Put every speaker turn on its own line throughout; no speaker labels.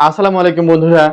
আসসালামু আলাইকুম বন্ধুরা।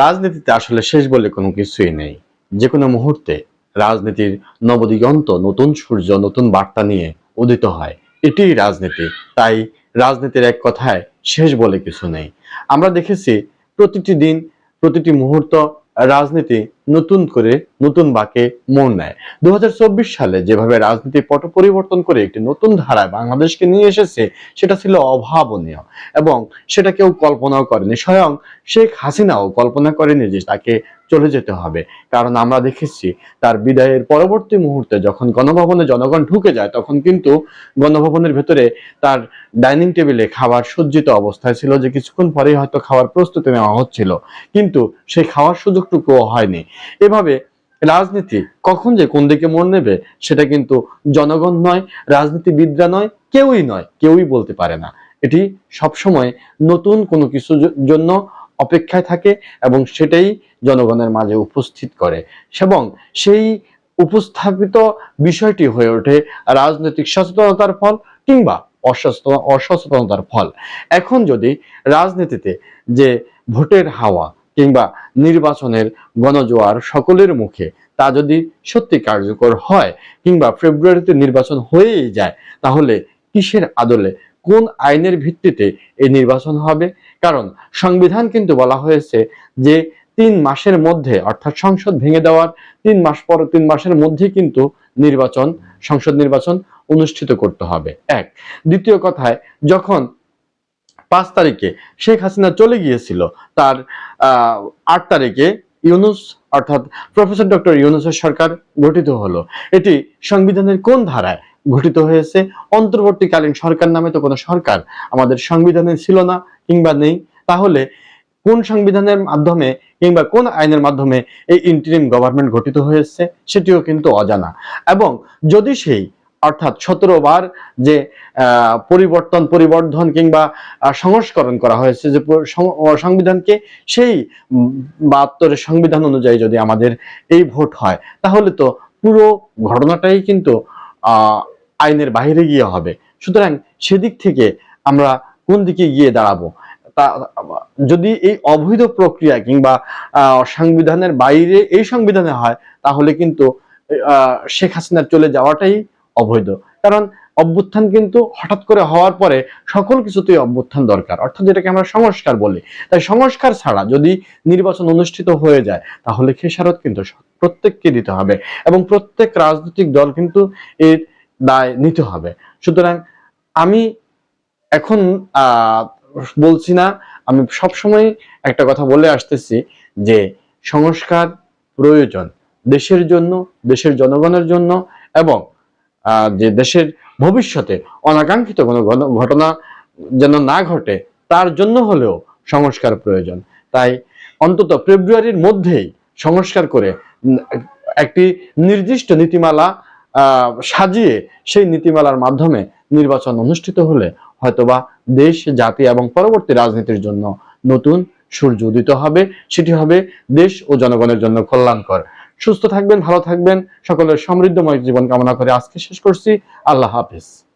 রাজনীতিতে আসলে শেষ বলে কোনো কিছুই নেই। যে কোনো মুহূর্তে রাজনীতির নবদিগন্ত, নতুন সূর্য, নতুন বার্তা নিয়ে উদিত হয়। এটি রাজনীতি। তাই রাজনীতির এক কথায় শেষ বলে কিছু নেই। আমরা দেখেছি প্রতিটি দিন, প্রতিটি মুহূর্ত রাজনীতি নতুন করে, নতুন বাকে মোড় নেয়। দু হাজার চব্বিশ সালে যেভাবে রাজনীতি পট পরিবর্তন করে একটি নতুন ধারায় বাংলাদেশকে নিয়ে এসেছে, সেটা ছিল অভাবনীয় এবং সেটা কেউ কল্পনাও করেনি। স্বয়ং শেখ হাসিনাও কল্পনা করেনি যে তাকে চলে যেতে হবে। কারণ আমরা দেখেছি তার বিদায়ের পরবর্তী মুহূর্তে যখন গণভবনে জনগণ ঢুকে যায়, তখন কিন্তু গণভবনের ভেতরে তার ডাইনিং টেবিলে খাবার সজ্জিত অবস্থায় ছিল যে কিছুক্ষণ পরেই হয়তো খাওয়ার প্রস্তুতি নেওয়া হচ্ছিল। কিন্তু সেই খাওয়ার সুযোগটুকুও হয়নি। এভাবে রাজনীতি কখন যে কোন দিকে মন নেবে, সেটা কিন্তু জনগণ নয়, রাজনীতিবিদরা নয়, কেউই নয়, কেউই বলতে পারে না। এটি সবসময় নতুন কোনো কিছুর জন্য অপেক্ষায় থাকে এবং সেটাই জনগণের মাঝে উপস্থিত করে। এবং সেই উপস্থাপিত বিষয়টি হয়ে ওঠে রাজনৈতিক সচেতনতার ফল কিংবা অসচেতন, অসচেতনতার ফল। এখন যদি রাজনীতিতে যে ভোটের হাওয়া কিংবা নির্বাচনের গণজোয়ার সকলের মুখে তা যদি সত্যি কার্যকর হয় কিংবা ফেব্রুয়ারিতে নির্বাচন হয়েই যায়, তাহলে কিসের আদলে কোন আইনের ভিত্তিতে এই নির্বাচন হবে? কারণ সংবিধান কিন্তু বলা হয়েছে যে তিন মাসের মধ্যে, অর্থাৎ সংসদ ভেঙে দেওয়ার তিন মাস পর, তিন মাসের মধ্যে কিন্তু নির্বাচন, সংসদ নির্বাচন অনুষ্ঠিত করতে হবে। এক। দ্বিতীয় কথায়, যখন পাঁচ তারিখে শেখ হাসিনা চলে গিয়েছিল, তার আট তারিখে ইউনুস, অর্থাৎ প্রফেসর ডক্টর ইউনুসের সরকার গঠিত হলো। এটি সংবিধানের কোন ধারায় গঠিত হয়েছে। অন্তর্বর্তীকালীন সরকার নামে তো কোনো সরকার আমাদের সংবিধানে ছিল না কিংবা নেই। তাহলে কোন সংবিধানের মাধ্যমে কিংবা কোন আইনের মাধ্যমে এই ইন্টারিম গভর্নমেন্ট গঠিত হয়েছে সেটিও কিন্তু অজানা। এবং যদি সেই অর্থাৎ সতেরো বার যে পরিবর্তন, পরিবর্ধন কিংবা সংস্করণ করা হয়েছে যে সংবিধানকে, সেই বাহাত্তরের সংবিধান অনুযায়ী যদি আমাদের এই ভোট হয়, তাহলে তো পুরো ঘটনাটাই কিন্তু আইনের বাইরে গিয়ে হবে। সুতরাং সেদিক থেকে আমরা কোন দিকে গিয়ে দাঁড়াবো? তা, যদি এই অবৈধ প্রক্রিয়া কিংবা সংবিধানের বাইরে এই সংবিধানে হয়, তাহলে কিন্তু শেখ হাসিনার চলে যাওয়াটাই অবৈধ। কারণ অভ্যুত্থান কিন্তু হঠাৎ করে হওয়ার পরে সকল কিছুতেই অভ্যুত্থান দরকার। অর্থাৎ যেটাকে আমরা সংস্কার বলি। তাই সংস্কার ছাড়া যদি নির্বাচন অনুষ্ঠিত হয়ে যায়, তাহলে খেসারত কিন্তু প্রত্যেককে দিতে হবে। এবং প্রত্যেক রাজনৈতিক দল কিন্তু এর দায় নিতে হবে। সুতরাং আমি এখন বলছি না, আমি সবসময় একটা কথা বলে আসতেছি যে সংস্কার প্রয়োজন দেশের জন্য, দেশের জনগণের জন্য এবং যে দেশের ভবিষ্যতে অনাকাঙ্ক্ষিত কোনো ঘটনা যেন না ঘটে তার জন্য হলেও সংস্কার প্রয়োজন। তাই অন্তত ফেব্রুয়ারির মধ্যেই সংস্কার করে একটি নির্দিষ্ট নীতিমালা সাজিয়ে সেই নীতিমালার মাধ্যমে নির্বাচন অনুষ্ঠিত হলে হয়তোবা দেশ, জাতি এবং পরবর্তী রাজনীতির জন্য নতুন সূর্য উদিত হবে। সেটি হবে দেশ ও জনগণের জন্য কল্যাণকর। সুস্থ থাকবেন, ভালো থাকবেন। সকলের সমৃদ্ধময় জীবন কামনা করে আজকে শেষ করছি। আল্লাহ হাফিজ।